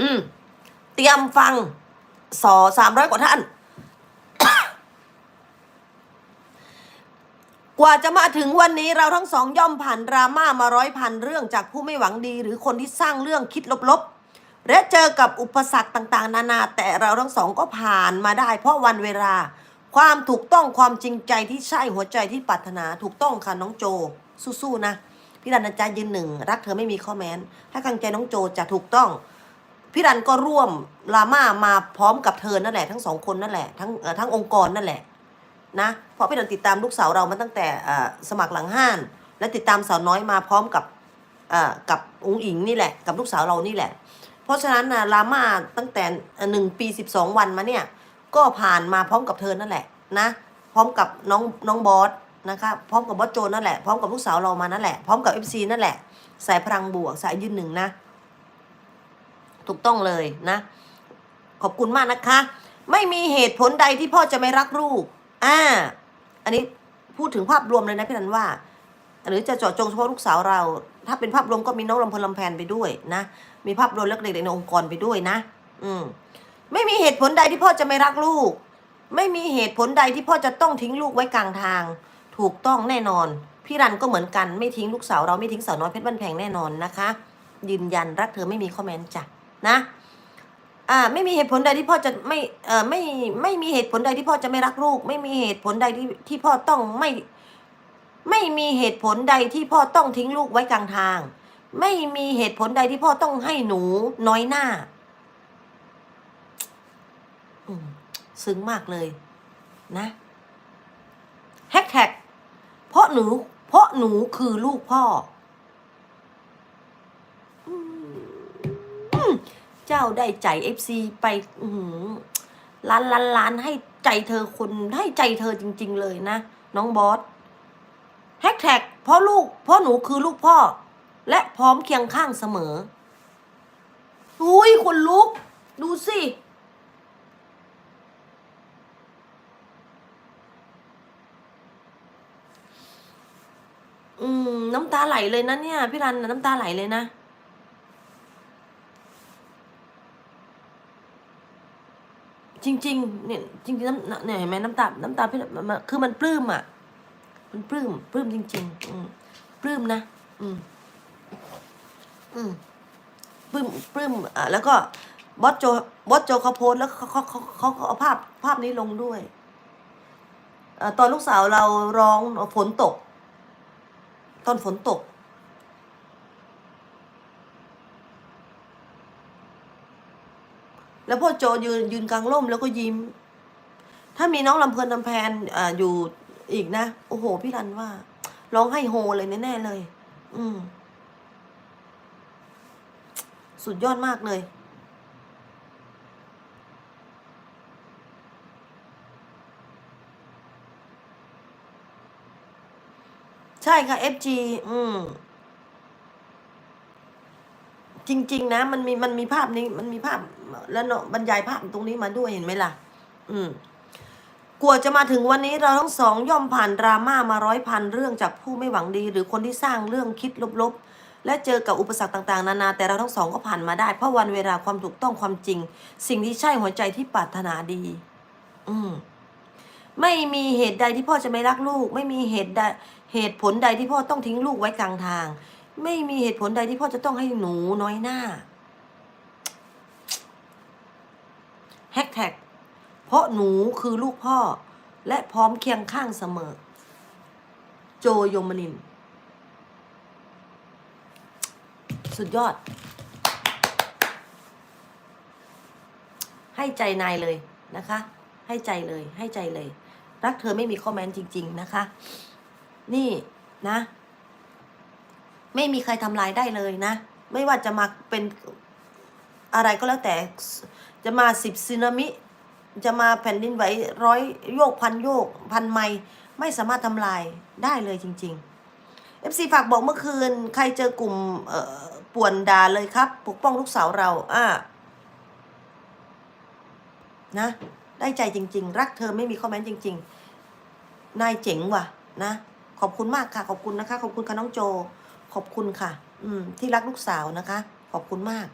อืม เตรียมฟัง สอสามร้อยกว่าท่าน กว่าจะมาถึงวันนี้เราทั้งสองย่อมผ่านดราม่ามาร้อยพันเรื่องจากผู้ไม่หวังดี หรือคนที่สร้างเรื่องคิดลบๆ และเจอกับอุปสรรคต่าง ๆ นานา แต่เราทั้งสองก็ผ่านมาได้ เพราะวันเวลา ความถูกต้องความจริงใจที่ใช่หัวใจที่ปรารถนาถูกต้องค่ะน้องโจ สู้ๆนะพี่รันนะจ๊ะยืนหนึ่งรักเธอไม่มีข้อแม้นให้กำลังใจน้องโจจะถูกต้อง พี่รันก็ร่วมลาม่ามาพร้อมกับเธอนั่นแหละทั้งสองคนนั่นแหละทั้งทั้งองค์กรนั่นแหละนะเพราะพี่ดันติดตามลูกสาวเรามาตั้งแต่สมัครหลังห้าน และติดตามสาวน้อยมาพร้อมกับอ่อกับองค์อิงนี่แหละ กับลูกสาวเรานี่แหละ เพราะฉะนั้นนะลาม่าตั้งแต่หนึ่งปีสิบสองวันมาเนี่ยก็ผ่านมาพร้อมกับเธอนั่นแหละนะพร้อมกับน้องน้องบอสนะคะพร้อมกับบอสโจนั่นแหละพร้อมกับลูกสาวเรามานั่นแหละพร้อมกับเอฟซีนั่นแหละสายพลังบวกสายยืนหนึ่งนะ ถูกต้องเลยนะ ขอบคุณมากนะคะ ไม่มีเหตุผลใดที่พ่อจะไม่รักลูกอ่าอันนี้พูดถึงภาพรวมเลยนะพี่นันว่า หรือจะเจาะจงเฉพาะลูกสาวเรา ถ้าเป็นภาพรวมก็มีน้องลำพลลำแพนไปด้วยนะ มีภาพรวมเล็กๆในองค์กรไปด้วยนะ อืมไม่มีเหตุผลใดที่พ่อจะไม่รักลูก ไม่มีเหตุผลใดที่พ่อจะต้องทิ้งลูกไว้กลางทาง ถูกต้องแน่นอน พี่รันก็เหมือนกันไม่ทิ้งลูกสาวเราไม่ทิ้งสาวน้อยเพชรบ้านแพงแน่นอนนะคะ ยืนยันรักเธอไม่มีคอมเมนจ้ะ นะอ่าไม่มีเหตุผลใดที่พ่อจะไม่เอ่อไม่ไม่มีเหตุผลใดที่พ่อจะไม่รักลูก ไม่มีเหตุผลใดที่ที่พ่อต้องไม่ ไม่มีเหตุผลใดที่พ่อต้องทิ้งลูกไว้กลางทาง ไม่มีเหตุผลใดที่พ่อต้องให้หนูน้อยหน้าซึ้งมากเลยนะแฮชแท็กเพราะหนูเพราะหนูคือลูกพ่อ เจ้าได้ใจเอฟซีไปอื้อหือล้านล้านล้านให้ใจเธอคนให้ใจเธอจริง ๆ เลยนะ น้องบอสแฮชแท็กเพราะลูกเพราะหนูคือลูกพ่อ และพร้อมเคียงข้างเสมออุ้ยคนลุก ดูสิอืมน้ำตาไหลเลยนะเนี่ย พี่รันน้ำตาไหลเลยนะ จริงๆเนี่ยจริงๆน้ำเนี่ยเห็นไหมน้ำตาน้ำตาพี่มันคือมันปลื้มอะ มันปลื้มปลื้มจริง ๆ อืมปลื้มนะอืมอืมปลื้มปลื้มอะแล้วก็บอสโจบอสโจเขาโพสแล้วเขาเขาเขาเขาเอาภาพภาพนี้ลงด้วยอ่อตอนลูกสาวเราร้องฝนตก ตอนฝนตก แล้วพ่อโจยืนยืนกลางร่มแล้วก็ยิ้ม ถ้ามีน้องลำเพลินลำแพนอ่าอยู่อีกนะ โอ้โห พี่รันว่า ร้องให้โฮเลยแน่ๆเลย อืม สุดยอดมากเลย ใช่ค่ะ FG อืม จริง ๆ นะ มันมีมันมีภาพนี้มันมีภาพแล้วเนาะบรรยายภาพตรงนี้มาด้วยเห็นไหมล่ะ อืมกว่าจะมาถึงวันนี้เราทั้งสองย่อมผ่านดราม่ามาร้อยพันเรื่องจากผู้ไม่หวังดี หรือคนที่สร้างเรื่องคิดลบๆ และเจอกับอุปสรรคต่างๆ นานา แต่เราทั้งสองก็ผ่านมาได้ เพราะวันเวลาความถูกต้องความจริง สิ่งที่ใช่หัวใจที่ปรารถนาดี อืมไม่มีเหตุใดที่พ่อจะไม่รักลูก ไม่มีเหตุใดเหตุผลใดที่พ่อต้องทิ้งลูกไว้กลางทาง ไม่มีเหตุผลใดที่พ่อจะต้องให้หนูน้อยหน้าแฮชแท็กเพราะหนูคือลูกพ่อ และพร้อมเคียงข้างเสมอ โจยมนิน สุดยอด ให้ใจนายเลยนะคะ ให้ใจเลยให้ใจเลย รักเธอไม่มีข้อแม้จริง ๆ นะคะ นี่นะ ไม่มีใครทำลายได้เลยนะ ไม่ว่าจะมาเป็นอะไรก็แล้วแต่จะมาสิบสึนามิ จะมาแผ่นดินไหวร้อยโยกพันโยกพันไมล์ไม่สามารถทำลายได้เลยจริงๆ FC ฝากบอกเมื่อคืน ใครเจอกลุ่มป่วนด่าเลยครับ ปกป้องลูกสาวเราอ่านะ ได้ใจจริง ๆ รักเธอไม่มีคอมเมนต์จริง ๆ นายเจ๋งว่ะนะ ขอบคุณมากค่ะ ขอบคุณนะคะ ขอบคุณค่ะน้องโจ ขอบคุณค่ะ อืม ที่รักลูกสาวนะคะ ขอบคุณมาก